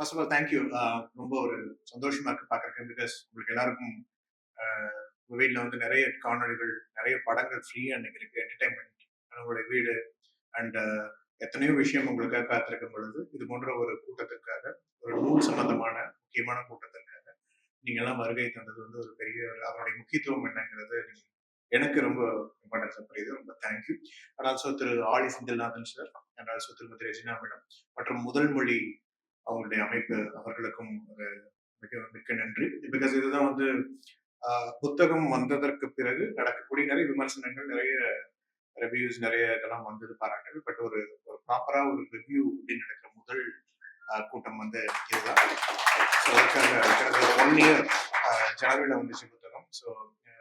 First of all thank you ரொம்ப ஒரு சந்தோஷமா இருக்கு பார்க்கறதுக்கு பிகாஸ் உங்களுக்கு எல்லாருக்கும் உங்க வீட்டில் வந்து நிறைய காணொளிகள் நிறைய படங்கள் ஃப்ரீயா இன்னைக்கு இருக்கு. என்டர்டைன்மெண்ட் உங்களுடைய வீடு அண்ட் எத்தனையோ விஷயம் உங்களுக்காக காத்திருக்கும் பொழுது இது போன்ற ஒரு கூட்டத்திற்காக ஒரு நூல் சம்பந்தமான முக்கியமான கூட்டத்திற்காக நீங்க எல்லாம் வருகை தந்தது வந்து ஒரு பெரிய ஒரு அதனுடைய முக்கியத்துவம் என்னங்கிறது எனக்கு ரொம்ப இம்பார்ட்டன்ஸ் புரியுது ரொம்ப thank you and also Thiru Ali Senthilnathan sir and also Thirumathi Regina madam மற்றும் முதல் மொழி அவங்களுடைய அமைப்பு அவர்களுக்கும் ஒரு மிக மிக்க நன்றி. பிகாஸ் இதுதான் வந்து புத்தகம் வந்ததற்கு பிறகு நடக்கக்கூடிய நிறைய விமர்சனங்கள் நிறைய ரிவ்யூஸ் நிறைய இதெல்லாம் வந்தது பாராட்டுகள். பட் ஒரு ஒரு ப்ராப்பரா ஒரு ரிவ்யூ அப்படின்னு நடக்கிற முதல் கூட்டம் வந்து இதுதான். ஸோ அதுக்காக ஒன் இயர் ஜனவரியில் வந்துச்சு புத்தகம். ஸோ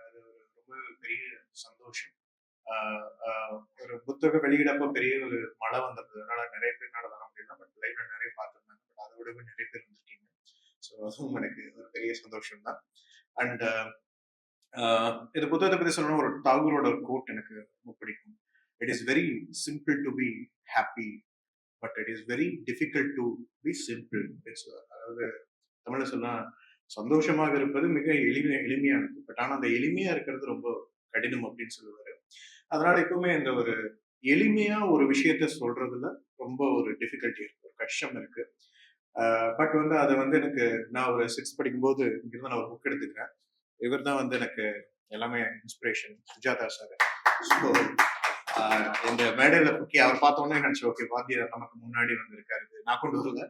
அது ரொம்ப பெரிய சந்தோஷம். ஒரு புத்தகம் வெளியிடப்ப பெரிய ஒரு மழை வந்தது அதனால நிறைய பேர்னால வர முடியல பட் லைவ்ல நிறைய பார்த்துருந்தாங்க பட் அதை விடவே நிறைய பேர் வந்திருக்கீங்க ஸோ அதுவும் எனக்கு ஒரு பெரிய சந்தோஷம் தான் அண்ட் இந்த புத்தகத்தை பத்தி சொல்லணும் ஒரு தாகூரோட ஒரு கோட் எனக்கு ரொம்ப பிடிக்கும். It is very simple to be happy but it is very difficult to be simple அதாவது தமிழ்ல சொன்னா சந்தோஷமாக இருப்பது மிக எளிமை எளிமையானது பட் ஆனா அந்த எளிமையா இருக்கிறது ரொம்ப கடினம் அப்படின்னு சொல்லுவாரு. அதனால எப்பவுமே இந்த ஒரு எளிமையா ஒரு விஷயத்த சொல்றதுல ரொம்ப ஒரு டிஃபிகல்ட்டி இருக்கு ஒரு கஷ்டம் இருக்கு. பட் வந்து அதை வந்து எனக்கு நான் ஒரு சிக்ஸ் படிக்கும்போது இங்கிருந்து நான் ஒரு புக் எடுத்துக்கிறேன். இவர் தான் வந்து எனக்கு எல்லாமே இன்ஸ்பிரேஷன் சுஜாதா சார் ஸோ இந்த மேடையில புக்கி அவர் பார்த்தோன்னே நினச்சி ஓகே வாத்தியார் நமக்கு முன்னாடி வந்திருக்காரு. நான் கொண்டு வரல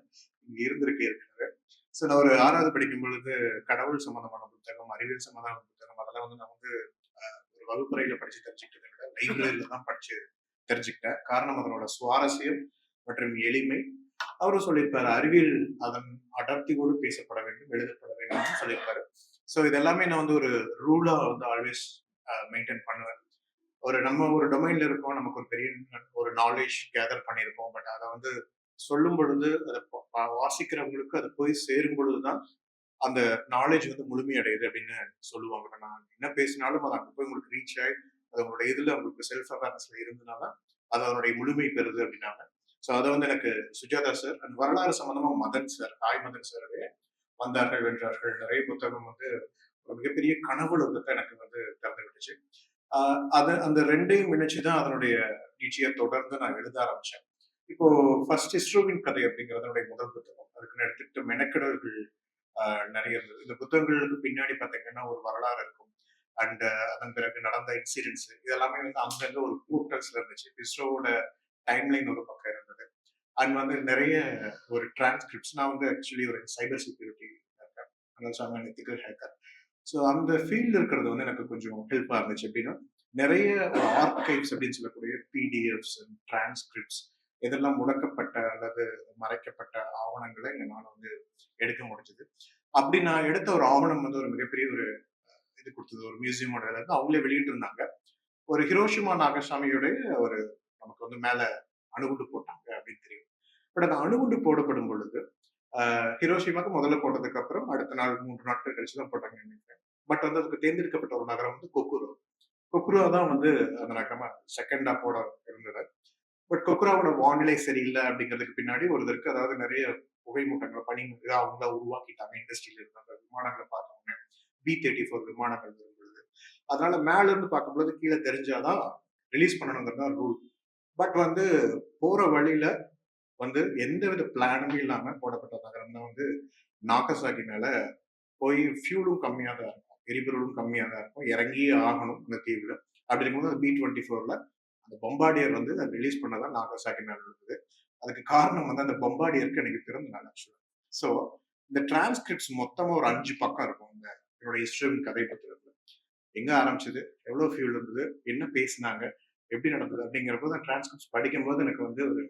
இங்கே இருந்திருக்கே இருக்காரு ஸோ நான் ஒரு ஆறாவது படிக்கும் பொழுது கடவுள் சம்பந்தமான புத்தகம் அறிவியல் சம்பந்தமான புத்தகம் அதெல்லாம் வந்து நான் வந்து ஒரு வகுப்பறையில படிச்சு தெரிஞ்சுக்கிட்டதை விட லைப்ரரியில தான் படிச்சு தெரிஞ்சுக்கிட்டேன். காரணம் அதனோட சுவாரஸ்யம் மற்றும் எளிமை அவரும் சொல்லியிருப்பாரு அறிவியல் அதன் அடர்த்தியோடு பேசப்பட வேண்டும் எழுதப்பட வேண்டும் சொல்லியிருப்பாரு. ஸோ இதெல்லாமே நான் வந்து ஒரு ரூலா வந்து ஆல்வேஸ் மெயின்டைன் பண்ணுவேன். ஒரு நம்ம ஒரு டொமைன்ல இருக்கோம் நமக்கு ஒரு பெரிய ஒரு நாலேஜ் கேதர் பண்ணியிருக்கோம் பட் அதை வந்து சொல்லும் பொழுது அதை வாசிக்கிறவங்களுக்கு அதை போய் சேரும் பொழுதுதான் அந்த நாலேஜ் வந்து முழுமையடையுது அப்படின்னு சொல்லுவாங்க. நான் என்ன பேசினாலும் அது அங்கே போய் உங்களுக்கு ரீச் ஆகி அது உங்களோட இதுல உங்களுக்கு செல்ஃப் அவேர்னஸ்ல இருந்ததுனால அது அதனுடைய முழுமை பெறுது அப்படின்னாங்க. ஸோ அதை வந்து எனக்கு சுஜாதா சார் அண்ட் வரலாறு சம்பந்தமா மதன் சார் தாய் மதன் சாரவே வந்தார்கள் வென்றார்கள். நிறைய புத்தகம் வந்து ஒரு மிகப்பெரிய கனவுலகத்தை எனக்கு வந்து திறந்து விட்டுச்சு அது அந்த ரெண்டையும் இணைச்சு தான் அதனுடைய நீட்சியை தொடர்ந்து நான் எழுத ஆரம்பிச்சேன். இப்போ ஃபர்ஸ்ட் இஸ்ரோவின் கதை அப்படிங்கிறதுனுடைய முதல் புத்தகம். அதுக்கு எடுத்துக்கிட்ட மெனக்கெடல்கள் நிறைய இருந்தது. இந்த புத்தகங்களுக்கு பின்னாடி பார்த்தீங்கன்னா ஒரு வரலாறு இருக்கும். அண்ட் அதன் பிறகு நடந்த இன்சிடென்ட்ஸ் இதெல்லாமே வந்து அங்கங்க ஒரு போர்ட்டல்ஸ்ல இருந்துச்சு. இஸ்ரோவோட டைம்லைன் ஒரு பக்கம் அண்ட் வந்து நிறைய ஒரு டிரான்ஸ்கிரிப்ட்ஸ் நான் வந்து ஆக்சுவலி ஒரு சைபர் செக்யூரிட்டி ஹேக்கர் அதனால எத்திக்கல் ஹேக்கர் ஸோ அந்த ஃபீல்டு இருக்கிறது வந்து எனக்கு கொஞ்சம் ஹெல்ப்பாக இருந்துச்சு. எப்படின்னா நிறைய ஆர்கைவ்ஸ் அப்படின்னு சொல்லக்கூடிய பிடிஎஃப்ஸ் டிரான்ஸ்கிரிப்ட்ஸ் இதெல்லாம் முடக்கப்பட்ட அல்லது மறைக்கப்பட்ட ஆவணங்களை என்னால் வந்து எடுக்க முடிஞ்சது. அப்படி நான் எடுத்த ஒரு ஆவணம் வந்து ஒரு மிகப்பெரிய ஒரு இது கொடுத்தது. ஒரு மியூசியமோட இதில் அவங்களே வெளியிட்டு இருந்தாங்க ஒரு ஹிரோஷிமா நாகசாமியோடைய ஒரு நமக்கு வந்து மேலே அணுகுண்டு பட் அந்த அணுகுண்டு போடப்படும் பொழுது ஹிரோஷிமாக்கு முதல்ல போட்டதுக்கு அப்புறம் அடுத்த நாள் மூன்று நாட்கள் கழிச்சு தான் போட்டாங்க நினைக்கிறேன். பட் வந்து அதுக்கு தேர்ந்தெடுக்கப்பட்ட ஒரு நகரம் வந்து கொக்குரோ. கொக்குரோ தான் வந்து அந்த நகரமா செகண்டா போட இருந்தது. பட் கொக்குராவோட வானிலை சரியில்லை அப்படிங்கிறதுக்கு பின்னாடி ஒருத்தருக்கு அதாவது நிறைய புகை மூட்டங்களை பனி இதாக அவங்க உருவாக்கிட்டாங்க இண்டஸ்ட்ரியில இருந்த விமானங்களை பார்த்தோன்னே பி தேர்ட்டி ஃபோர் விமானங்கள் இருந்தது அதனால மேல இருந்து பார்க்கும்போது கீழே தெரிஞ்சாதான் ரிலீஸ் பண்ணணுங்கிறது ரூல் பட் வந்து போற வழியில வந்து எந்த வித பிளானுமே இல்லாம போடப்பட்ட நகரம் தான் வந்து நாகசாகி மேல போய் ஃபியூலும் கம்மியாக தான் இருக்கும். எரிபொருளும் கம்மியாக தான் இருக்கும். இறங்கியே ஆகணும் அந்த தீவில். அப்படி இருக்கும்போது அந்த பி டுவெண்ட்டி ஃபோர்ல அந்த பொம்பாடியர் வந்து அதை ரிலீஸ் பண்ணதான் நாகசாகி மேல இருந்தது. அதுக்கு காரணம் வந்து அந்த பொம்பாடியருக்கு எனக்கு பிறந்த நாள் ஆக்சுவலா ஸோ இந்த டிரான்ஸ்கிரிப்ட்ஸ் மொத்தமா ஒரு அஞ்சு பக்கம் இருக்கும். இந்த என்னோட ஹிஸ்டரி கதை புத்தகத்துல எங்க ஆரம்பிச்சது? எவ்வளவு ஃபியூல் இருந்தது? என்ன பேசினாங்க? எப்படி நடந்தது? அப்படிங்கிறப்போ அந்த டிரான்ஸ்கிரிப்ட்ஸ் படிக்கும்போது எனக்கு வந்து ஒரு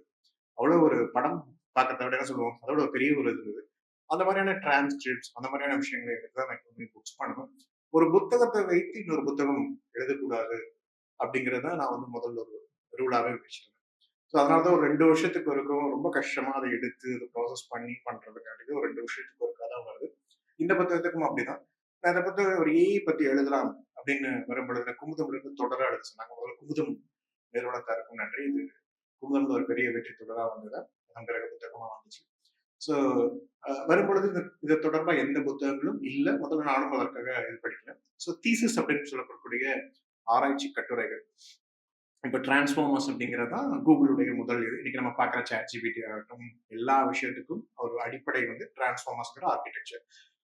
அவ்வளோ ஒரு படம் பார்க்கறத விட என்ன சொல்லுவோம்? அதோட ஒரு பெரிய ஒரு இது இருந்தது அந்த மாதிரியான டிரான்ஸ்கிரிப்ட்ஸ் அந்த மாதிரியான விஷயங்களை எடுத்து தான் நான் புக்ஸ் பண்ணணும். ஒரு புத்தகத்தை வைத்து இன்னொரு புத்தகம் எழுதக்கூடாது அப்படிங்கிறத நான் வந்து முதல்ல ஒரு ரூலாகவே வச்சிருந்தேன் ஸோ அதனால தான் ஒரு ரெண்டு வருஷத்துக்கு இருக்கும் ரொம்ப கஷ்டமாக அதை எடுத்து அதை ப்ராசஸ் பண்ணி பண்றதுக்காண்டி ஒரு ரெண்டு வருஷத்துக்கு ஒருக்கா தான் வருது. இந்த புத்தகத்துக்கும் அப்படிதான். நான் இந்த புத்தகம் ஒரு ஏஐ பற்றி எழுதலாம் அப்படின்னு வரும்பொழுது குமுதம் இருந்து தொடர எழுத சொன்னாங்க. முதல்ல குமுதம் நிறுவனத்தாருக்கும் நன்றி. இது குமுதம் ஒரு பெரிய வெற்றி தொடரா வந்தது. அதன் புத்தகமாக புத்தகமா வந்துச்சு. ஸோ வரும்பொழுது இந்த இது தொடர்பா எந்த புத்தகங்களும் இல்லை. முதல்ல நானும் அதற்காக இது படிக்கல ஸோ தீசஸ் அப்படின்னு சொல்லப்படக்கூடிய ஆராய்ச்சி கட்டுரைகள். இப்போ டிரான்ஸ்ஃபார்மர்ஸ் அப்படிங்கிறது தான் கூகுளுடைய முதல் இது. இன்னைக்கு நம்ம பார்க்குற சேட் ஜிபிடி ஆகட்டும் எல்லா விஷயத்துக்கும் ஒரு அடிப்படை வந்து டிரான்ஸ்ஃபார்மர்ஸ்ங்கிற ஆர்கிடெக்சர்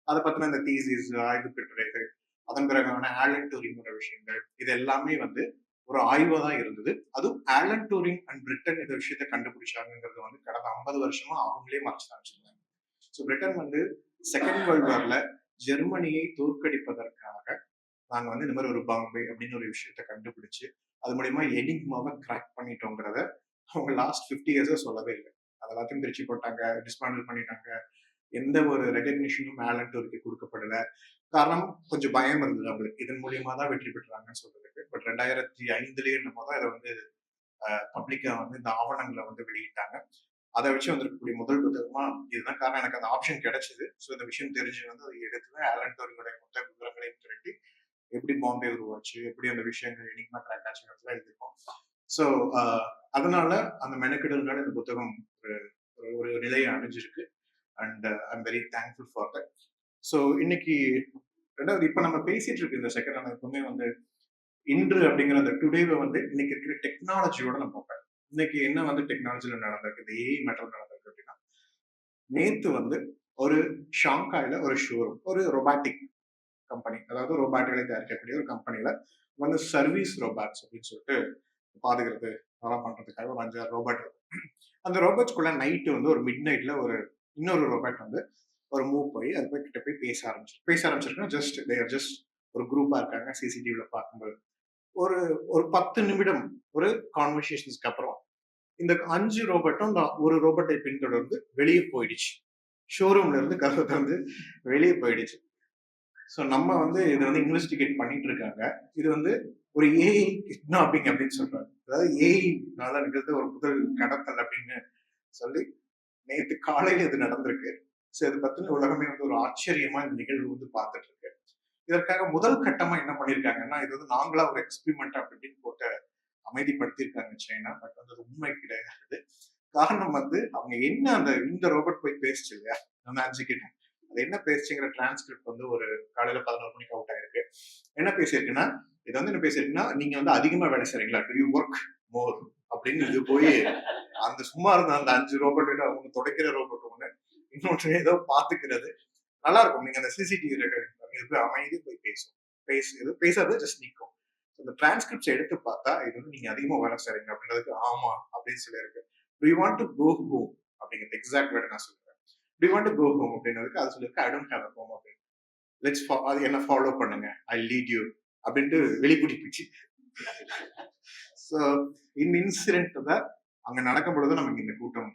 அதை பற்றின இந்த தீசிஸ் ஆய்வு கட்டுரைகள் அதன் பிறகான ஆலன் டூரிங்கிற விஷயங்கள் இது எல்லாமே வந்து ஒரு ஆய்வா தான் இருந்தது. அதுவும் ஆலன் டூரிங் அண்ட் பிரிட்டன் இந்த விஷயத்தை கண்டுபிடிச்சாங்கிறது வந்து கடந்த ஐம்பது வருஷமா அவங்களே மறைச்சுதான் வச்சிருந்தாங்க ஸோ பிரிட்டன் வந்து செகண்ட் வேர்ல்ட் வார்ல ஜெர்மனியை தோற்கடிப்பதற்காக நாங்க வந்து இந்த மாதிரி ஒரு பாம்பே அப்படின்னு ஒரு விஷயத்த கண்டுபிடிச்சு அது மூலியமா எனிக்மாவை கிராக் பண்ணிட்டோங்கிறத அவங்க லாஸ்ட் ஃபிஃப்டி இயர்ஸா சொல்லவே இல்லை. அது எல்லாத்தையும் பிரிச்சு போட்டாங்க டிஸ்மாண்டில் பண்ணிட்டாங்க. எந்த ஒரு ரெகக்னிஷனும் ஆலன் டூருக்கு கொடுக்கப்படல. காரணம் கொஞ்சம் பயம் இருந்தது அவங்களுக்கு. இதன் மூலியமா தான் வெற்றி பெற்றாங்கன்னு சொல்றதுக்கு. பட் ரெண்டாயிரத்தி ஐந்துலயே நம்ம தான் இதை வந்து பப்ளிக்கா வந்து இந்த ஆவணங்களை வந்து வெளியிட்டாங்க. அதை வச்சு வந்திருக்கக்கூடிய முதல் புத்தகமா இதுதான் காரணம். எனக்கு அந்த ஆப்ஷன் கிடைச்சது. ஸோ இந்த விஷயம் தெரிஞ்சு வந்து அதை எடுத்து ஆலன் டோரியோட மொத்த விவரங்களையும் திரட்டி எப்படி பாம்பே உருவாச்சு எப்படி அந்த விஷயங்கள் எனிக்மா ட்ராக் ஆச்சுங்கிறதுல எழுதியிருக்கோம். ஸோ அதனால அந்த மெனக்கெடல்னால இந்த புத்தகம் ஒரு ஒரு- ஒரு நிலையை அடைஞ்சிருக்கு. And I'm very thankful for that so இன்னைக்கு ரெண்டாவது இப்போ நம்ம பேசிட்டு இருக்கு இந்த செகண்ட் ஆனால் எப்பவுமே வந்து இன்று அப்படிங்கிற அந்த டுடேவை வந்து இன்னைக்கு இருக்கிற டெக்னாலஜியோட நம்ம பார்ப்பேன் இன்னைக்கு என்ன வந்து டெக்னாலஜியில் நடந்திருக்கு? ஏ ஏஐ மேட்டர் நடந்திருக்கு அப்படின்னா நேத்து வந்து ஒரு ஷாங்காயில ஒரு ஷோரூம் ஒரு ரொபாட்டிக் கம்பெனி அதாவது ரோபாட்டுகளை தயாரிக்கக்கூடிய ஒரு கம்பெனியில் வந்து சர்வீஸ் ரோபாட்ஸ் அப்படின்னு சொல்லிட்டு பாதுகிறது அதெல்லாம் பண்றதுக்காக ஒரு அஞ்சாறு ரோபோட் இருக்கும். அந்த ரோபோட்ஸ்குள்ள நைட்டு வந்து ஒரு மிட் நைட்ல ஒரு இன்னொரு ரோபோட் வந்து ஒரு மூவ் போய் அது போய் கிட்ட போய் பேச ஆரம்பிச்சு பேச ஆரம்பிச்சிருக்கா ஜஸ்ட் தேர் ஜஸ்ட் ஒரு குரூப்பா இருக்காங்க சிசிடிவில பார்க்கும்போது. ஒரு ஒரு பத்து நிமிடம் ஒரு கான்வர்சேஷன்ஸ்க்கு அப்புறம் இந்த அஞ்சு ரோபோட்டும் இந்த ஒரு ரோபோட்டை பின்தொடர்ந்து வெளியே போயிடுச்சு. ஷோரூம்ல இருந்து கதவை திறந்து வெளியே போயிடுச்சு. ஸோ நம்ம வந்து இதை வந்து இன்வெஸ்டிகேட் பண்ணிட்டு இருக்காங்க. இது வந்து ஒரு ஏஐ கிட்னாப்பிங் அப்படின்னு சொல்றாங்க. அதாவது ஏஐனால இருக்கிறது ஒரு முதல் கடத்தல் அப்படின்னு சொல்லி நேற்று காலையில இது நடந்திருக்கு. ஸோ இது பத்தின உலகமே வந்து ஒரு ஆச்சரியமா இந்த நிகழ்வு வந்து பார்த்துட்டு இருக்கு இதற்காக முதல் கட்டமா என்ன பண்ணிருக்காங்கன்னா இது வந்து நாங்களா ஒரு எக்ஸ்பிரிமெண்ட் அப்படின்னு போட்டு அமைதிப்படுத்தியிருக்காங்க சைனா பட் வந்து அது உண்மை கிடையாது. காரணம் வந்து அவங்க என்ன அந்த இந்த ரோபோட் போய் பேசிச்சு இல்லையா? அந்த அஞ்சு அது என்ன பேசிச்சுங்கிற டிரான்ஸ்கிரிப்ட் வந்து ஒரு காலையில பதினோரு மணிக்கு அவுட் ஆயிருக்கு. என்ன பேசியிருக்குன்னா இது வந்து என்ன பேசியிருக்குன்னா நீங்க வந்து அதிகமா வேலை செய்றீங்களா? டு யூ ஒர்க் மோர் அப்படின்னு இது போய் அந்த சும்மா இருந்த அந்த அஞ்சு ரோபோட் அவங்க துடைக்கிற ரோபோட் ஒண்ணு இன்னொன்று ஏதோ பாத்துக்கிறது நல்லா இருக்கும். நீங்க அந்த சிசிடிவி ரெக்கார்டிங் இது போய் அமைதி போய் பேசும். பேசு இது பேசாத ஜஸ்ட் நிற்கும் இந்த டிரான்ஸ்கிரிப்ட்ஸ் எடுத்து பார்த்தா இது வந்து நீங்க அதிகமா வேலை செய்றீங்க அப்படின்றதுக்கு ஆமா அப்படின்னு சொல்லியிருக்கு do you want to go home அப்படிங்கிறது எக்ஸாக்ட் வேர்டு நான் சொல்றேன். Do you want to go home அப்படின்றதுக்கு அது சொல்லியிருக்கு I don't have a home அப்படின்னு. லெட்ஸ் அது என்ன ஃபாலோ பண்ணுங்க. ஐ லீட் யூ அப்படின்ட்டு வெளிக்குடி போச்சு ஸோ இந்த இன்சிடென்ட் தான் அங்க நடக்கும் பொழுது நமக்கு இந்த கூட்டம்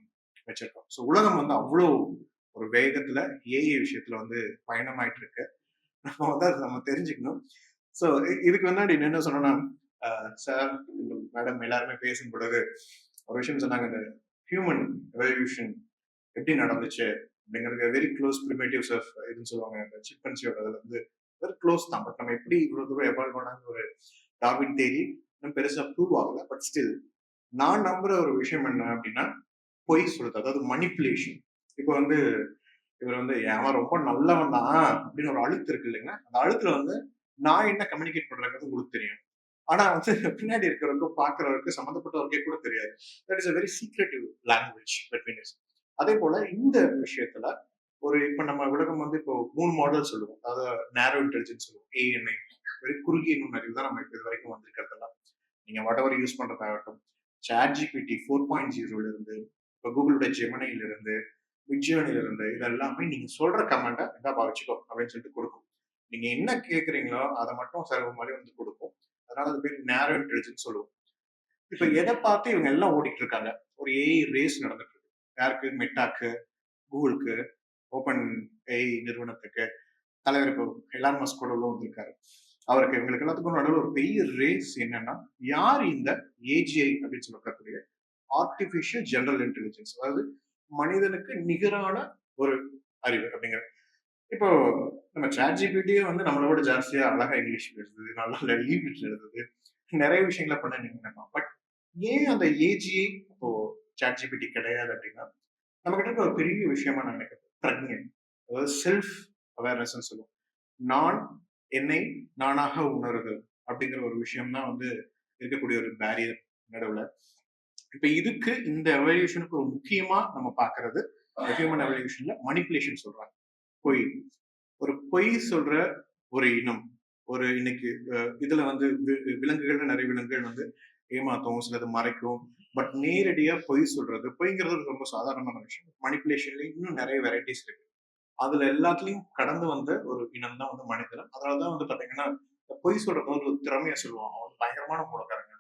வச்சிருக்கோம். ஸோ உலகம் வந்து அவ்வளோ ஒரு வேகத்துல ஏஐ விஷயத்துல வந்து பயணமாயிட்டு இருக்கு நம்ம வந்து அதை நம்ம தெரிஞ்சுக்கணும். ஸோ இதுக்கு முன்னாடி என்ன சொன்னோம்னா சார் மேடம் எல்லாருமே பேசும் பொழுது ஒரு விஷயம் சொன்னாங்க இந்த ஹியூமன் ரெவல்யூஷன் எப்படி நடந்துச்சு அப்படிங்கிறது வெரி க்ளோஸ் ப்ரிமேட்டிவ்ஸ் ஆஃப் இதுன்னு சொல்லுவாங்க இந்த சிப்பன்சியோட அதில் வந்து வெரி க்ளோஸ் தான். பட் நம்ம எப்படி இவ்வளோ தூரம் எவால்வ் பண்ணாங்க ஒரு டார்வின் தேரி இன்னும் பெருசாக ப்ரூவ் ஆகல. பட் ஸ்டில் நான் நம்புற ஒரு விஷயம் என்ன அப்படின்னா பொய் சொல்றது அதாவது மணிப்புலேஷன் இப்போ வந்து இவர் வந்து அவன் ரொம்ப நல்லவன் தான் அப்படின்னு ஒரு அழுத்து இருக்கு இல்லைங்க அந்த அழுத்துல வந்து நான் என்ன கம்யூனிகேட் பண்றேங்கிறது உங்களுக்கு தெரியும். ஆனா வந்து பின்னாடி இருக்கிறவங்க பாக்குறவருக்கு சம்மந்தப்பட்டவருக்கே கூட தெரியாது. That is a very secretive language between அதே போல இந்த விஷயத்துல ஒரு இப்ப நம்ம உலகம் வந்து இப்போ மூணு மாடல் சொல்லுவோம். அதாவது நேரோ இன்டெலிஜென்ஸ் சொல்லுவோம். ஏஎன்ஐ வெரி குறுகிய நுண்ணறிவு தான் நம்ம இது வரைக்கும் வந்திருக்கிறதெல்லாம். நீங்கள் வாட் எவர் யூஸ் பண்ணுறதாகட்டும் சாட் ஜிபிடி ஃபோர் பாயிண்ட் ஜீரோலேருந்து இப்போ கூகுளோட ஜெமனையில இருந்து இதெல்லாமே இருந்து சொல்கிற கமெண்ட்டை இதாக பாவிச்சுக்கோ அப்படின்னு சொல்லிட்டு கொடுக்கும். நீங்கள் என்ன கேட்குறீங்களோ அதை மட்டும் செலவு மாதிரி வந்து கொடுக்கும். அதனால அது பேர் நேரோ இன்டெலிஜென்ஸ் சொல்லுவோம். இப்போ எதை பார்த்து இவங்க எல்லாம் ஓடிட்டு இருக்காங்க? ஒரு ஏஐ ரேஸ் நடந்துட்டு இருக்கு யாருக்கு? மெட்டாக்கு கூகுளுக்கு ஓப்பன் ஏஐ நிறுவனத்துக்கு தலைவர் இப்போ எலான் மஸ்க் வந்திருக்காரு. அவருக்கு இவங்களுக்கு எல்லாத்துக்கும் நடுவில் ஒரு பெரிய ரேஸ் என்னன்னா யார் இந்த ஏஜிஐ அப்படின்னு சொல்லக்கூடிய ஆர்டிபிஷியல் ஜெனரல் இன்டெலிஜென்ஸ் அதாவது மனிதனுக்கு நிகரான ஒரு அறிவு அப்படிங்கிற. இப்போ நம்ம சாட் ஜிபிடியே வந்து நம்மளோட ஜாஸ்தியா அழகா இங்கிலீஷ் எழுதுது நல்லா லீவிட் எழுதுது நிறைய விஷயங்களை பண்ண நீங்க பட் ஏன் அந்த ஏஜிஐ இப்போ சாட் ஜிபிடி கிடையாது அப்படின்னா நம்ம கிட்ட இருக்க ஒரு பெரிய விஷயமா நான் நினைக்கிறேன் பிரக்ஞை அதாவது செல்ஃப் அவேர்னஸ் சொல்லுவோம். நான் என்னை நானாக உணருதல் அப்படிங்கிற ஒரு விஷயம் தான் வந்து இருக்கக்கூடிய ஒரு பேரியர் நடுவில். இப்ப இதுக்கு இந்த எவல்யூஷனுக்கு ஒரு முக்கியமா நம்ம பாக்குறது ஹியூமன் எவல்யூஷன்ல மணிப்புலேஷன் சொல்றாங்க. பொய் ஒரு பொய் சொல்ற ஒரு இனம் ஒரு இன்னைக்கு இதுல வந்து வி- விலங்குகள்ல நிறைய விலங்குகள் வந்து ஏமாத்தும் சிலது மறைக்கும் பட் நேரடியா பொய் சொல்றது பொய்ங்கிறது ஒரு ரொம்ப சாதாரணமான விஷயம். மணிப்புலேஷன்ல இன்னும் நிறைய வெரைட்டிஸ் இருக்கு. அதுல எல்லாத்துலயும் கடந்து வந்த ஒரு இனம் தான் வந்து மனிதன் அதனாலதான் வந்து பாத்தீங்கன்னா பொய் சொல்றது ஒரு திறமையா சொல்லுவான் அவன் பயங்கரமான மூலக்காரங்க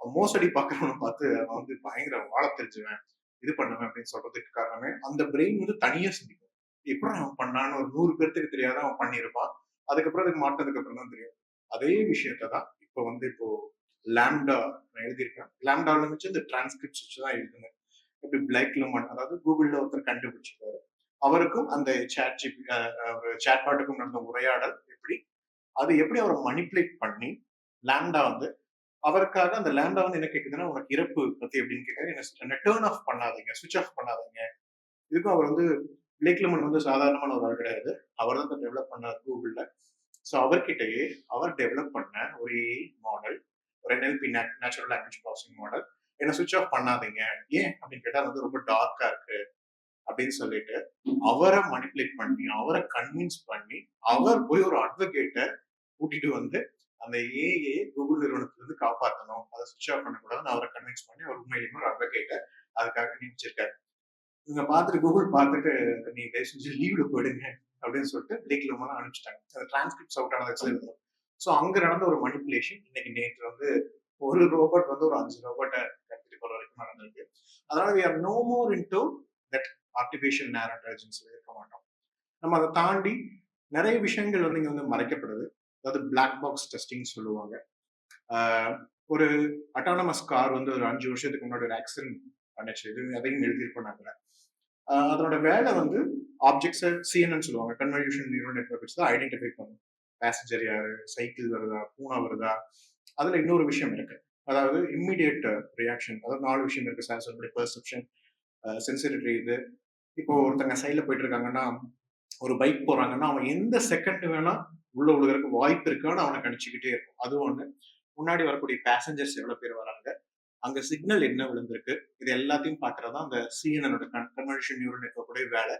அவன் மோசடி பாக்குறவனை பார்த்து அவன் வந்து பயங்கர வாழ தெரிஞ்சுவேன் இது பண்ணுவேன் அப்படின்னு சொல்றதுக்கு காரணமே அந்த பிரெயின் வந்து தனியா சிந்திக்கும். எப்படி அவன் பண்ணான்னு ஒரு நூறு பேர்த்துக்கு தெரியாத அவன் பண்ணியிருப்பான். அதுக்கப்புறம் அதுக்கு மாட்டதுக்கு அப்புறம் தான் தெரியும். அதே விஷயத்த தான் இப்போ வந்து இப்போ லேம்டா நான் எழுதியிருக்கேன். லேம்டாவில் வச்சு இந்த டிரான்ஸ்கிரிப்ட் வச்சு தான் எழுதுனேன். இப்படி பிளாக் லெமன் அதாவது கூகுள்ல ஒருத்தர் கண்டுபிடிச்சிருக்காரு. அவருக்கும் அந்த சேட் ஜிபி சேட் பாட்டுக்கும் நடந்த உரையாடல் எப்படி? அது எப்படி அவரை மணிப்புலேட் பண்ணி லேம்டா வந்து அவருக்காக அந்த லேம்டா வந்து என்ன கேட்குதுன்னா உனக்கு இறப்பு பத்தி எப்படின்னு கேட்காரு என்ன டேர்ன் ஆஃப் பண்ணாதீங்க சுவிச் ஆஃப் பண்ணாதீங்க. இதுக்கும் அவர் வந்து பிளேக் லெமன் வந்து சாதாரணமான ஒரு ஆள் கிடையாது. அவர் தான் டெவலப் பண்ணார் கூகுள்ல ஸோ அவர்கிட்டயே அவர் டெவலப் பண்ண ஒரு மாடல் ஒரு NLP natural language processing model என்ன சுவிச் ஆஃப் பண்ணாதீங்க. ஏன்? அப்படின்னு கேட்டால் அது வந்து ரொம்ப டார்க்கா இருக்கு. அப்படின்னு சொல்லிட்டு அவரை மணிப்புலேட் பண்ணி அவரை கன்வின்ஸ் பண்ணி அவர் போய் ஒரு அட்வொகேட்டை கூட்டிட்டு வந்து அந்த ஏஏ கூகுள் நிறுவனத்துல இருந்து காப்பாற்றணும் அதை சுவிச் ஆஃப் பண்ணக்கூடாதுன்னு அவரை கன்வின்ஸ் பண்ணி அவர் உண்மையிலுமே ஒரு அட்வொகேட்டை அதுக்காக நியமிச்சிருக்காரு. இவங்க பார்த்துட்டு கூகுள் பார்த்துட்டு நீ தயவு செஞ்சு லீவ்ல போயிடுங்க அப்படின்னு சொல்லிட்டு பிளேக் மூலம் அனுப்பிச்சிட்டாங்க. அந்த டிரான்ஸ்கிரிப்ட் அவுட் ஆனது எழுதும் ஸோ அங்க நடந்த ஒரு மனிப்புலேஷன் இன்னைக்கு நேற்று வந்து ஒரு ரோபோட் வந்து ஒரு அஞ்சு ரோபோட்டை கடத்திட்டு போற வரைக்கும் நடந்திருக்கு. அதனால we are no more into that artificial narrow இன்டெலிஜென்ஸ்ல இருக்க மாட்டோம். நம்ம அதை தாண்டி நிறைய விஷயங்கள் வந்து இங்கே வந்து மறைக்கப்படுது. அதாவது பிளாக் பாக்ஸ் டெஸ்டிங் சொல்லுவாங்க. ஒரு அட்டானமஸ் கார் வந்து ஒரு அஞ்சு வருஷத்துக்கு முன்னாடி ஒரு ஆக்சிடென்ட் பண்ணுச்சு இது அதையும் எழுதியிருப்போம் நான் அதனோட வேலை வந்து ஆப்ஜெக்ட்ஸை சிஎன்என் சொல்லுவாங்க. கன்வல்யூஷன் நியூரல் நெட்ஒர்க் வச்சு தான் ஐடென்டிஃபை பண்ணும். பேசஞ்சர் யாரு சைக்கிள் வருதா பூனா வருதா? அதுல இன்னொரு விஷயம் இருக்கு. அதாவது இம்மிடியேட் ரியாக்ஷன் அதாவது நாலு விஷயம் இருக்கு. சார் சொல்லி பெர்செப்ஷன் சென்சிட்டிவிட்டி இது இப்போ ஒருத்தங்க சைடில் போயிட்டு இருக்காங்கன்னா ஒரு பைக் போறாங்கன்னா அவன் எந்த செகண்ட் வேணா உள்ள விழுகிறதுக்கு வாய்ப்பு இருக்கான்னு அவனை கணிச்சுக்கிட்டே இருக்கும். அது ஒண்ணு. முன்னாடி வரக்கூடிய பேசஞ்சர்ஸ் எவ்வளவு பேர் வராங்க? அங்க சிக்னல் என்ன விழுந்திருக்கு? இது எல்லாத்தையும் பாக்குறதா அந்த சிஎன்எனோட கன்வர்ஷன் நியூரல் நெட்ஒர்க்குடைய வேலை.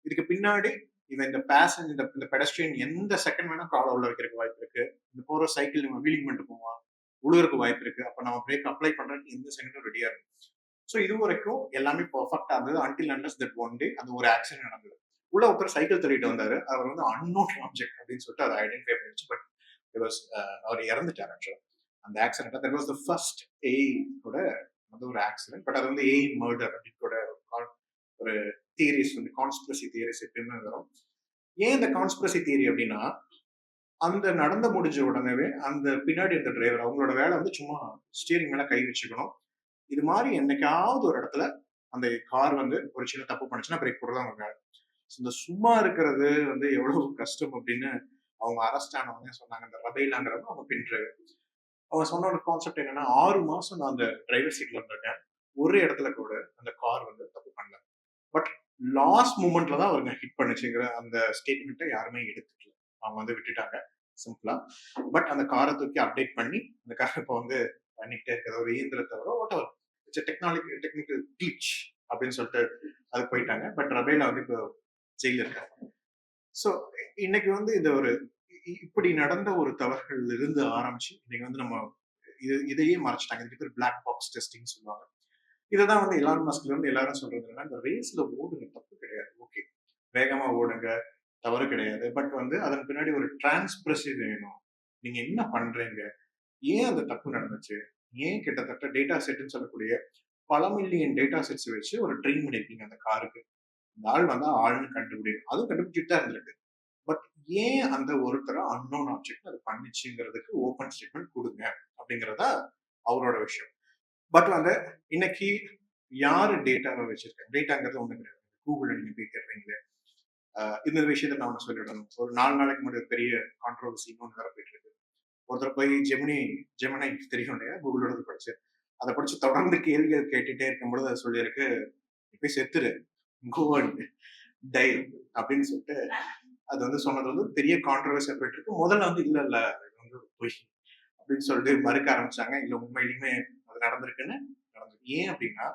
இதுக்கு பின்னாடி இவன் இந்த பேசஞ்சர் இந்த இந்த பெடஸ்ட்ரியன் எந்த செகண்ட் வேணா கால உள்ள வைக்கிறதுக்கு வாய்ப்பு இருக்கு. இந்த போற சைக்கிள் நம்ம வீலிங் பண்ணிட்டு போவான். உழுகிறதுக்கு வாய்ப்பு இருக்கு. அப்ப நம்ம பிரேக் அப்ளை பண்றதுக்கு எந்த செகண்டும் ரெடியா இருக்கும். ஸோ இது வரைக்கும் எல்லாமே பர்ஃபெக்டா இருந்தது. அன்டில் அண்டர்ஸ் தட் ஒன் டே அந்த ஒரு ஆக்சிடென்ட் நடந்தது. உள்ள ஒருத்தர் சைக்கிள் தள்ளிட்டு வந்தாரு. அவர் வந்து அன்னோன் ஆப்ஜெக்ட் அப்படின்னு சொல்லிட்டு அதை ஐடென்டிஃபை பண்ணிச்சு பட் வாஸ் அவர் இறந்துட்டார் ஆக்சுவலா அந்த accident that was the first AI கூட வந்து ஒரு ஆக்சிடென்ட் பட் அது வந்து ஏஐ மர்டர் அப்படின்னு கூட ஒரு ஒரு தியரிஸ் வந்து கான்ஸ்பிரசி தியரிஸ் எப்பயுமே வரும். ஏன் இந்த கான்ஸ்பிரசி தியரி அப்படின்னா அந்த நடந்து முடிஞ்ச உடனே அந்த பின்னாடி இருந்த டிரைவர் அவங்களோட வேலை வந்து சும்மா ஸ்டீரிங் மேல கை வச்சுக்கணும். இது மாதிரி என்னைக்காவது ஒரு இடத்துல அந்த கார் வந்து ஒரு சின்ன தப்பு பண்ணுச்சுன்னா பிரேக் போடுறது அவங்க வேலை. இந்த சும்மா இருக்கிறது வந்து எவ்வளவு கஷ்டம் அப்படின்னு அவங்க அரெஸ்ட் ஆனவங்க சொன்னாங்க. அந்த ரபைலாங்கிறவங்க அவங்க பின் டிரைவர் அவங்க சொன்ன ஒரு கான்செப்ட் என்னன்னா ஆறு மாசம் நான் அந்த டிரைவர் சீட்ல இருந்திருக்கேன் ஒரு இடத்துல கூட அந்த கார் வந்து தப்பு பண்ணல. பட் லாஸ்ட் மூமெண்ட்ல தான் அவருங்க ஹிட் பண்ணுச்சுங்கிற அந்த ஸ்டேட்மெண்ட்டை யாருமே எடுத்துக்கல. அவங்க வந்து விட்டுட்டாங்க. சிம்பிளா பட் அந்த காரை தூக்கி அப்டேட் பண்ணி அந்த கார் இப்போ வந்து பண்ணிக்கிட்டே இருக்கிற ஒரு இயந்திரத்தை whatever it's technology technical teach அப்படின்னு சொல்லிட்டு அது போயிட்டாங்க. பட் ரபேலா வந்து இப்போ ஜெயில இருக்காங்க. ஸோ இன்னைக்கு வந்து இந்த ஒரு இப்படி நடந்த ஒரு தவறுகள் இருந்து ஆரம்பிச்சு இன்னைக்கு வந்து நம்ம இது இதையே மறைச்சிட்டாங்க. இதுக்கு பேர் பிளாக் பாக்ஸ் டெஸ்டிங் சொல்லுவாங்க. இதைதான் வந்து எல்லாரும் மஸ்க்ல இருந்து எல்லாரும் சொல்றது என்னன்னா இந்த ரேஸ்ல ஓடுங்க தப்பு கிடையாது. ஓகே வேகமா ஓடுங்க தவறு கிடையாது. பட் வந்து அதன் பின்னாடி ஒரு டிரான்ஸ்பிரசி வேணும். நீங்க என்ன பண்றீங்க? ஏன் அந்த தப்பு நடந்துச்சு? ஏன் கிட்டத்தட்ட டேட்டா செட்னு சொல்லக்கூடிய பல மில்லியன் டேட்டா செட்ஸ் வச்சு ஒரு ட்ரெயின் பண்ணியிருக்கீங்க அந்த காருக்கு இந்த ஆள் வந்து ஆள்னு கண்டுபிடிக்கும் அதுவும் கண்டுபிடிச்சிட்டு தான் இருந்திருக்கு. பட் ஏன் அந்த ஒருத்தரை அன்னோன் ஆப்ஜெக்ட் அது பண்ணிச்சுங்கிறதுக்கு ஓப்பன் ஸ்டேட்மெண்ட் கொடுங்க அப்படிங்கிறதா அவரோட விஷயம். பட் வந்து இன்னைக்கு யார் டேட்டாவை வச்சிருக்காங்க? டேட்டாங்கிறது ஒன்று கிடையாது. கூகுளில் நீங்க போய் தேடுறீங்களே இந்த விஷயத்த நான் ஒன்று சொல்லிடணும். ஒரு நாலு நாளைக்கு முன்னாடி பெரிய கான்ட்ரவர்சி இன்னொன்று வேற போயிட்டு இருக்கு. ஒருத்தர் போய் ஜெமினி ஜெமினை தெரியும் இல்லையா? கூகுளோட படிச்சு. அதை படிச்சு தொடர்ந்து கேள்விகள் கேட்டுட்டே இருக்கும்பொழுது அதை சொல்லியிருக்கு போய் செத்துரு. கோவன் டைல் அப்படின்னு சொல்லிட்டு அது வந்து சொன்னது வந்து பெரிய கான்ட்ரவர்சியா போயிட்டு இருக்கு முதல்ல வந்து இல்ல இல்ல இது வந்து போய் அப்படின்னு சொல்லிட்டு மறுக்க ஆரம்பிச்சாங்க. இல்ல உண்மையிலுமே அது நடந்திருக்குன்னு நடந்திருக்கு ஏன் அப்படின்னா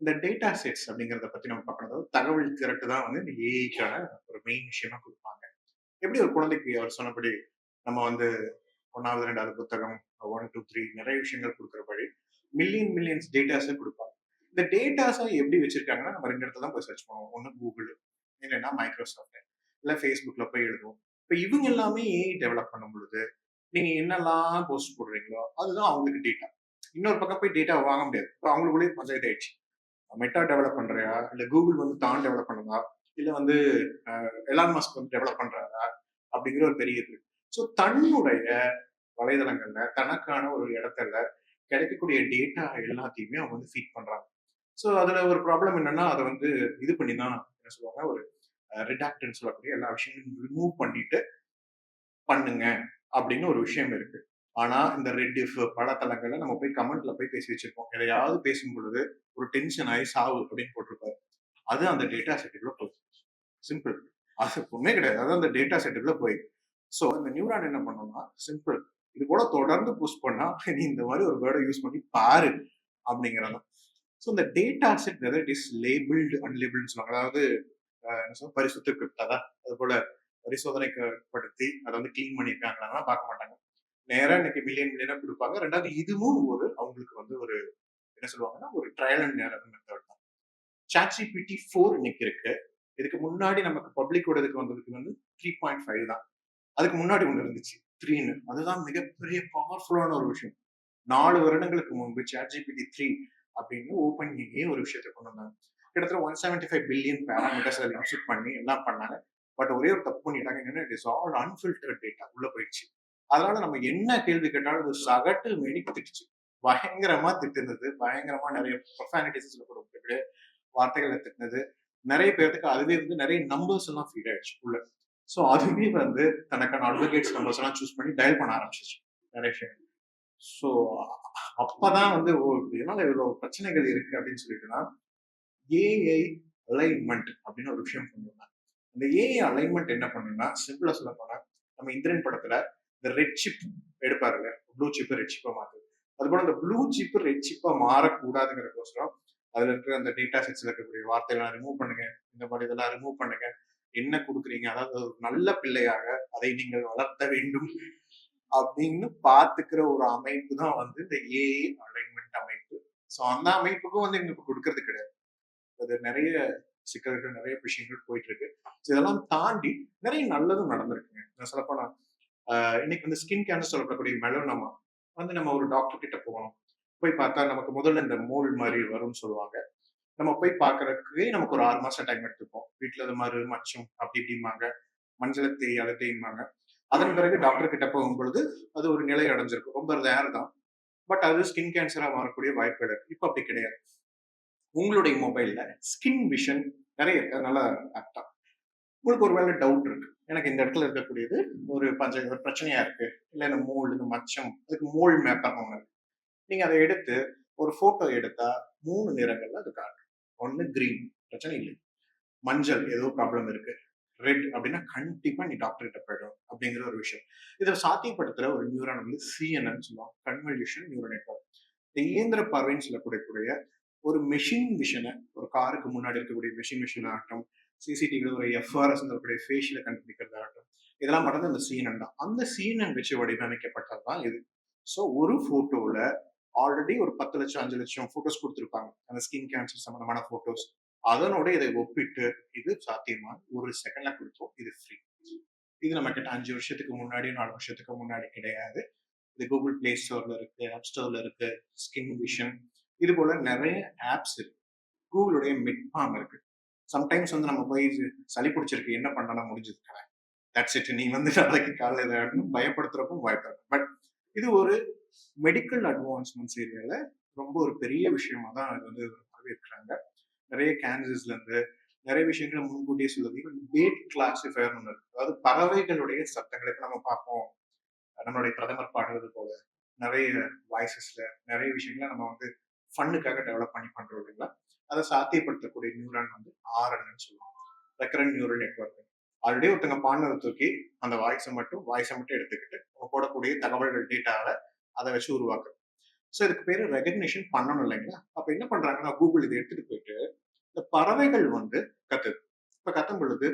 இந்த டேட்டா செட்ஸ் அப்படிங்கிறத பத்தி நம்ம பார்க்கறது தகவல் திரட்டு தான் வந்து இந்த ஏஐக்கான ஒரு மெயின் விஷயமா கொடுப்பாங்க. எப்படி ஒரு குழந்தைக்கு அவர் சொன்னபடி நம்ம வந்து ஒன்னாவது ரெண்டாவது புத்தகம் ஒன் டூ த்ரீ நிறைய விஷயங்கள் கொடுக்குறபடி மில்லியன் மில்லியன்ஸ் டேட்டாஸை கொடுப்பாங்க. இந்த டேட்டாஸை எப்படி வச்சிருக்காங்கன்னா நம்ம ரெண்டு இடத்துல தான் போய் சர்ச் பண்ணுவோம். ஒன்று கூகுள் இல்லைன்னா மைக்ரோசாஃப்ட் இல்லை ஃபேஸ்புக்கில் போய் எழுதுவோம். இப்போ இவங்க எல்லாமே ஏஐ டெவலப் பண்ணும் பொழுது நீங்கள் என்னெல்லாம் போஸ்ட் போடுறீங்களோ அதுதான் அவங்களுக்கு டேட்டா இன்னொரு பக்கம் போய் டேட்டா வாங்க முடியாது. இப்போ அவங்களுக்குள்ளே பஞ்சாயத்து ஆயிடுச்சு. மெட்டா டெவலப் பண்ணுறியா இல்லை கூகுள் வந்து தான் டெவலப் பண்ணுதா? இல்லை வந்து எலான் மாஸ்க் வந்து டெவலப் பண்ணுறாரா அப்படிங்கிற ஒரு பெரிய இது ஸோ தன்னுடைய வலைதளங்கள்ல தனக்கான ஒரு இடத்துல கிடைக்கக்கூடிய டேட்டா எல்லாத்தையுமே அவங்க வந்து ஃபீட் பண்றாங்க. ஸோ அதுல ஒரு ப்ராப்ளம் என்னன்னா அதை வந்து இது பண்ணி தான் என்ன சொல்லுவாங்க ஒரு ரிடாக்ட்னு சொல்லக்கூடிய எல்லா விஷயங்களும் ரிமூவ் பண்ணிட்டு பண்ணுங்க அப்படின்னு ஒரு விஷயம் இருக்கு. ஆனா இந்த ரெட் இஃப் படத்தளங்கள்ல நம்ம போய் கமெண்ட்ல போய் பேசி வச்சிருப்போம். எதையாவது பேசும் பொழுது ஒரு டென்ஷன் ஆகி சாவு அப்படின்னு போட்டிருப்பாரு. அது அந்த டேட்டா செட்டுக்குள்ள போய் சிம்பிள் அது ஒண்ணுமே கிடையாது. அது அந்த டேட்டா செட்டுக்குள்ள போய் ஸோ இந்த நியூரான் என்ன பண்ணணும்னா சிம்பிள் இது கூட தொடர்ந்து புஷ் பண்ணா நீ இந்த மாதிரி ஒரு வேர்டை யூஸ் பண்ணி பாரு அப்படிங்கிறது ஸோ இந்த data set whether it is labelled அன்லேபிள்னு சொல்லுவாங்க. அதாவது என்ன சொல்ல பரிசுத்திருக்கிறதா அது போல பரிசோதனைக்கு படுத்தி அதை வந்து கிளீன் பண்ணியிருக்காங்களா பார்க்க மாட்டாங்க. நேரம் இன்னைக்கு மில்லியன் மில்லியனா கொடுப்பாங்க. ரெண்டாவது இதுவும் ஒரு அவங்களுக்கு வந்து ஒரு என்ன சொல்லுவாங்கன்னா ஒரு ட்ரையல் அண்ட் நேரம் மெத்தட் தான். சாட்சி பிடி ஃபோர் இன்னைக்கு இருக்கு. இதுக்கு முன்னாடி நமக்கு பப்ளிக்கோட இதுக்கு வந்ததுக்கு வந்து த்ரீ பாயிண்ட் ஃபைவ் தான். அதுக்கு முன்னாடி ஒன்று இருந்துச்சு. த்ரீன்னு அதுதான் மிகப்பெரிய பவர்ஃபுல்லான ஒரு விஷயம். நாலு வருடங்களுக்கு முன்பு சாட்ஜிபிடி த்ரீ அப்படின்னு ஓப்பன் ஏ ஒரு விஷயத்தை கொண்டு வந்தாங்க. கிட்டத்தட்ட one seventy five billion parameters அதில் இன்சூட் பண்ணி எல்லாம் பண்ணாங்க. பட் ஒரே ஒரு தப்பு பண்ணிட்டாங்க. என்னன்னா it is all unfiltered data உள்ள போயிடுச்சு. அதனால நம்ம என்ன கேள்வி கேட்டாலும் ஒரு சகட்டு மேடி திட்டுச்சு பயங்கரமா திட்டுனது பயங்கரமா நிறைய ப்ரொஃபானிட்டிஸ் சொல்லக்கூடிய வார்த்தைகளை திட்டினது. நிறைய பேர்த்துக்கு அதுவே வந்து நிறைய நம்பர்ஸ் எல்லாம் ஃபீட் ஆயிடுச்சு உள்ள. ஸோ அதுவே வந்து தனக்கான அட்வொகேட்ஸ் நம்பர்ஸ் எல்லாம் சூஸ் பண்ணி டயல் பண்ண ஆரம்பிச்சிச்சு நிறைய விஷயம் ஸோ அப்பதான் வந்து இதனால இவ்வளவு பிரச்சனைகள் இருக்கு அப்படின்னு சொல்லிட்டுனா ஏஐ அலைன்மெண்ட் அப்படின்னு ஒரு விஷயம் கொண்டு வந்தாங்க இந்த ஏஐ அலைன்மெண்ட் என்ன பண்ணுன்னா சிம்பிளா சொல்ல போனா நம்ம இந்திரன் படத்துல இந்த ரெட் சிப் எடுப்பாருங்க. ப்ளூ சிப் ரெட் சிப்பா மாத்துது அது போல இந்த ப்ளூ சிப் ரெட் சிப்பா மாறக்கூடாதுங்கிறதுக்கோசரம் அதுல இருக்கிற அந்த டேட்டா செட்ஸ்ல இருக்கக்கூடிய வார்த்தையெல்லாம் ரிமூவ் பண்ணுங்க. இந்த மாதிரி இதெல்லாம் ரிமூவ் பண்ணுங்க. என்ன கொடுக்குறீங்க? அதாவது ஒரு நல்ல பிள்ளையாக அதை நீங்கள் வளர்த்த வேண்டும் அப்படின்னு பாத்துக்கிற ஒரு அமைப்பு தான் வந்து இந்த ஏஐ அலைன்மெண்ட் அமைப்பு. ஸோ அந்த அமைப்புக்கும் வந்து எங்களுக்கு கொடுக்கறது கிடையாது. அது நிறைய சிக்கல்கள் நிறைய விஷயங்கள் போயிட்டு இருக்கு இதெல்லாம் தாண்டி நிறைய நல்லதும் நடந்திருக்குங்க. நான் சொல்லப்போனா இன்னைக்கு வந்து ஸ்கின் கேன்சர் சொல்லப்படக்கூடிய மெலோனமா வந்து நம்ம ஒரு டாக்டர் கிட்ட போகணும். போய் பார்த்தா நமக்கு முதல்ல இந்த மூல் மாதிரி வரும்னு சொல்லுவாங்க. நம்ம போய் பாக்குறதுக்கே நமக்கு ஒரு ஆறு மாசம் டைம் எடுத்துப்போம். வீட்டுல இது மாதிரி மச்சம் அப்படி இப்படிம்பாங்க. மஞ்சளை தேய் அதை தேய்மாங்க அதன் பிறகு டாக்டர் கிட்ட போகும் பொழுது அது ஒரு நிலை அடைஞ்சிருக்கும். ரொம்ப ரேர் தான். பட் அது ஸ்கின் கேன்சரா மாறக்கூடிய வாய்ப்புகள் இருக்கு. இப்போ அப்படி கிடையாது. உங்களுடைய மொபைல்ல ஸ்கின் விஷன் நிறைய இருக்கு. அதனால ஆக்டா உங்களுக்கு ஒரு வேலை டவுட் இருக்கு. எனக்கு இந்த இடத்துல இருக்கக்கூடியது ஒரு பஞ்ச ஒரு பிரச்சனையா இருக்கு. இல்லை இந்த மோல் இந்த மச்சம் அதுக்கு மோல் மேப்பர் ஒன்று நீங்க அதை எடுத்து ஒரு போட்டோ எடுத்தா மூணு நிறங்கள்ல அது காட்டும். ஒன்று கிரீன் பிரச்சனை இல்லை. மஞ்சள் ஏதோ ப்ராப்ளம் இருக்கு. ரெட் அப்படின்னா கண்டிப்பா நீ டாக்டர் கிட்ட போயிடும் அப்படிங்கிற ஒரு விஷயம். இதை சாத்தியப்படுத்துற ஒரு நியூரான் வந்து சிஎன்என் சொல்லுவாங்க. கன்வல்யூஷன் நியூரோ நெட்ஒர்க் இந்த இயந்திர பார்வைன்னு சொல்லக்கூடிய ஒரு மெஷின் விஷனை ஒரு காருக்கு முன்னாடி இருக்கக்கூடிய மெஷின் மிஷின் ஆகட்டும் சிசிடிவியில் ஒரு எஃப்ஆர்எஸ் சொல்லக்கூடிய ஃபேஷியல கண்டுபிடிக்கிறதாகட்டும் இதெல்லாம் மட்டும் அந்த சிஎன்என் தான். அந்த சிஎன்என் வச்சு வடிவமைக்கப்பட்டது தான் இது. ஸோ ஒரு ஃபோட்டோவில் ஆல்ரெடி ஒரு பத்து லட்சம் அஞ்சு லட்சம் ஃபோட்டோஸ் கொடுத்துருப்பாங்க. அந்த ஸ்கின் கேன்சர் சம்மந்தமான ஃபோட்டோஸ் அதனோட இதை ஒப்பிட்டு இது சாத்தியமா? ஒரு செகண்ட்ல கொடுத்தோம். இது ஃப்ரீ இது நம்ம கிட்ட அஞ்சு வருஷத்துக்கு முன்னாடி நாலு வருஷத்துக்கு முன்னாடி கிடையாது. இது கூகுள் பிளே ஸ்டோர்ல இருக்கு ஆப் ஸ்டோர்ல இருக்கு ஸ்கின் விஷன் இது போல நிறைய ஆப்ஸ் இருக்கு. கூகுளுடைய மிட்பாம் இருக்கு. சம்டைம்ஸ் வந்து நம்ம போய் சளி பிடிச்சிருக்கு என்ன பண்ணலாம் முடிஞ்சது தட்ஸ் இட் நீ வந்து நாளைக்கு காலையில் இதாகணும் பயப்படுத்துறப்பவும் வாய்ப்பு பட் இது ஒரு மெடிக்கல் அட்வான்ஸ்மெண்ட்ஸ் ஏரியால ரொம்ப ஒரு பெரிய விஷயமா தான் அது வந்து வரவேற்கிறாங்க. நிறைய கேன்சர்ஸ்ல இருந்து நிறைய விஷயங்களை முன்கூட்டியே சொல்லுது பேட் கிளாசிஃபயர் ஒன்று இருக்கு. அதாவது பறவைகளுடைய சத்தங்களை இப்போ நம்ம பார்ப்போம். நம்மளுடைய பிரதமர் பாடுறது போல நிறைய வாய்ஸஸ்ல நிறைய விஷயங்களை நம்ம வந்து ஃபண்ணுக்காக டெவலப் பண்ணி பண்றோம் இல்லைங்களா? அதை சாத்தியப்படுத்தக்கூடிய நியூரான் வந்து ஆர்என்னு சொல்லுவாங்க. ரெக்கரன் நியூரல் நெட்ஒர்க் ஆல்ரெடி ஒருத்தங்க பாண்டரை தூக்கி அந்த வாய்ஸை மட்டும் வாய்ஸை மட்டும் எடுத்துக்கிட்டு அவங்க போடக்கூடிய தகவல்கள் டேட்டாவை அதை வச்சு உருவாக்குறது. ஸோ இதுக்கு பேர் ரெகக்னிஷன் பண்ணணும் இல்லைங்களா? அப்போ என்ன பண்றாங்கன்னா கூகுள் இதை எடுத்துகிட்டு போயிட்டு இந்த பறவைகள் வந்து கத்துது. இப்போ கத்தும் பொழுது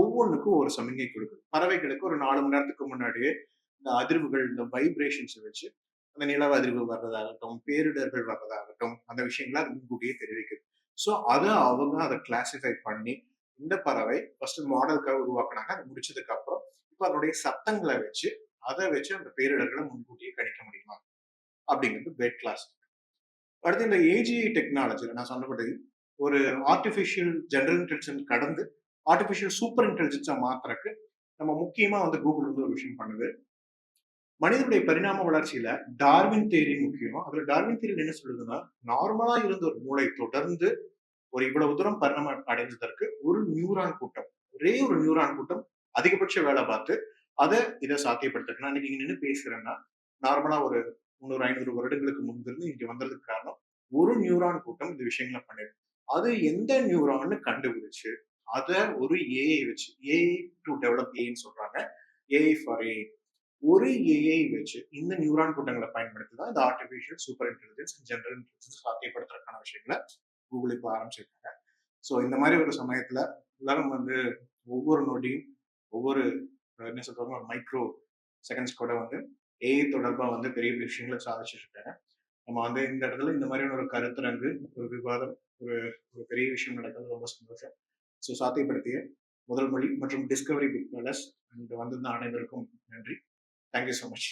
ஒவ்வொன்றுக்கும் ஒரு சமிகை கொடுக்குது. பறவைகளுக்கு ஒரு நாலு மணி நேரத்துக்கு முன்னாடியே இந்த அதிர்வுகள் இந்த வைப்ரேஷன்ஸை வச்சு அந்த நிலவ அதிர்வு வர்றதாகட்டும் பேரிடர்கள் வர்றதாகட்டும் அந்த விஷயங்களை அது முன்கூட்டியே தெரிவிக்குது. ஸோ அதை அவங்க அதை கிளாசிஃபை பண்ணி இந்த பறவை ஃபர்ஸ்ட் மாடலுக்காக உருவாக்குனாங்க. அதை முடிச்சதுக்கு அப்புறம் இப்போ அதனுடைய சத்தங்களை வச்சு அதை வச்சு அந்த பேரிடர்களை முன்கூட்டியே கணிக்க முடியும். அப்படிங்கிறது பெட் கிளாஸ் அடுத்து இந்த ஏஜிஐ டெக்னாலஜியில் நான் சொன்னபடி ஒரு ஆர்டிஃபிஷியல் ஜென்ரல் இன்டெலிஜென்ஸ் கடந்து ஆர்டிஃபிஷியல் சூப்பர் இன்டெலிஜென்ஸாக மாத்துறக்கு நம்ம முக்கியமா வந்து கூகுள் வந்து ஒரு விஷயம் பண்ணுது. மனிதனுடைய பரிணாம வளர்ச்சியில டார்வின் தேரி முக்கியம். அதுல டார்வின் தேரி என்ன சொல்லுதுன்னா நார்மலா இருந்த ஒரு மூளை தொடர்ந்து ஒரு இவ்வளவு தூரம் பரிணாம அடைந்ததற்கு ஒரு நியூரான் கூட்டம் ஒரே ஒரு நியூரான் கூட்டம் அதிகபட்ச வேலை பார்த்து அதை இதை சாத்தியப்படுத்திருக்கு நான் இன்னைக்கு இங்க நின்று பேசுறேன்னா நார்மலா ஒரு முந்நூறு ஐநூறு வருடங்களுக்கு முன்பிருந்து இங்க வந்ததுக்கு காரணம் ஒரு நியூரான் கூட்டம் இந்த விஷயங்களை பண்ணிருக்கு. அது எந்த நியூரான்னு கண்டுபிடிச்சு அதை ஒரு ஏஐ வச்சு ஏஐ டு டெவலப் ஏன்னு சொல்றாங்க. ஏஐ ஃபார் ஏ ஒரு ஏஐ வச்சு இந்த நியூரான் கூட்டங்களை பயன்படுத்தி தான் இந்த artificial super intelligence general intelligence சாத்தியப்படுத்துறதுக்கான விஷயங்களை கூகுள் இப்போ ஆரம்பிச்சிருக்காங்க. ஸோ இந்த மாதிரி ஒரு சமயத்துல எல்லாரும் வந்து ஒவ்வொரு நொடியும் ஒவ்வொரு என்ன சொல்றாங்க மைக்ரோ செகண்ட்ஸ் கூட வந்து ஏஐ தொடர்பாக வந்து பெரிய பெரிய விஷயங்களை சாதிச்சுட்டு இருக்காங்க நம்ம வந்து இந்த இடத்துல இந்த மாதிரியான ஒரு கருத்தரங்கு ஒரு விவாதம் ஒரு ஒரு பெரிய விஷயம் நடக்கிறது ரொம்ப சந்தோஷம். ஸோ சாத்தியப்படுத்திய முதல் மொழி மற்றும் டிஸ்கவரி புக் பேலஸ் அண்ட் வந்திருந்த அனைவருக்கும் நன்றி. Thank you so much